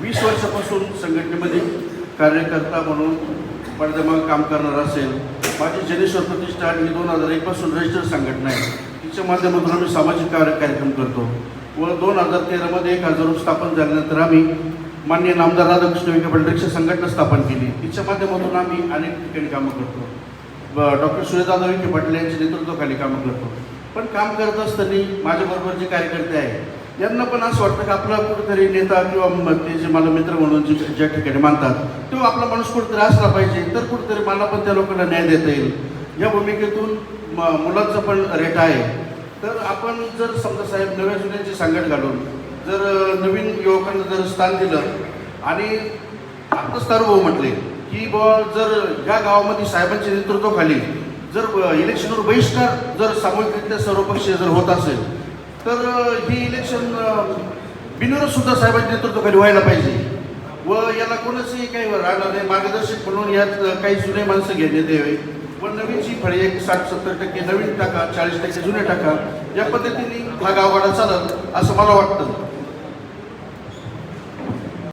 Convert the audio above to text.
वीस वर्षापासून संघटनेमध्ये कार्यकर्ता म्हणून पडद्यामाग काम करणार असेल माझी जनेश्वर प्रतिष्ठान ही दोन हजार एकपासून रजिस्टर संघटना आहे. तिच्या माध्यमातून आम्ही सामाजिक कार्य कार्यक्रम करतो. व दोन हजार तेरामध्ये एक हजार स्थापन झाल्यानंतर आम्ही मान्य नामदार राधाकृष्ण विखे पाटील संघटना स्थापन केली. तिच्या माध्यमातून आम्ही अनेक ठिकाणी कामं करतो. डॉक्टर सूर्यदादा विखे पाटील यांच्या नेतृत्वाखाली कामं करतो. पण काम करत असताना माझ्याबरोबर जे कार्यकर्ते आहेत यांना पण असं वाटतं की आपला कुठेतरी नेता किंवा ते जे मला मित्र म्हणून जे ज्या ठिकाणी मानतात तो आपला माणूस कुठेतरी असला पाहिजे तर कुठेतरी मला पण त्या लोकांना न्याय देता येईल. या भूमिकेतून म- मुलांचं पण रेट आहे. तर आपण जर समजा साहेब नव्या जुन्यांची सांगड घालून जर नवीन युवकांना जर स्थान दिलं आणि आत्ताच भाऊ म्हटले की बुवा जर या गावामध्ये साहेबांच्या नेतृत्वाखाली जर इलेक्शनवर बहिष्कार जर सामूहिकरित्या सर्वपक्षीय जर होत असेल तर हे ही इलेक्शन बिनविरोध सुद्धा साहेबांच्या नेतृत्वाखाली व्हायला पाहिजे. व याला कोणाचंही काही राहणार नाही. मार्गदर्शक म्हणून यात काही जुने माणसं घेण्यात यावे व नवीनची फळे एक साठ सत्तर टक्के नवीन टाका चाळीस टक्के जुने टाका. या पद्धतीने हा गावगाडा चालत असं मला वाटतं.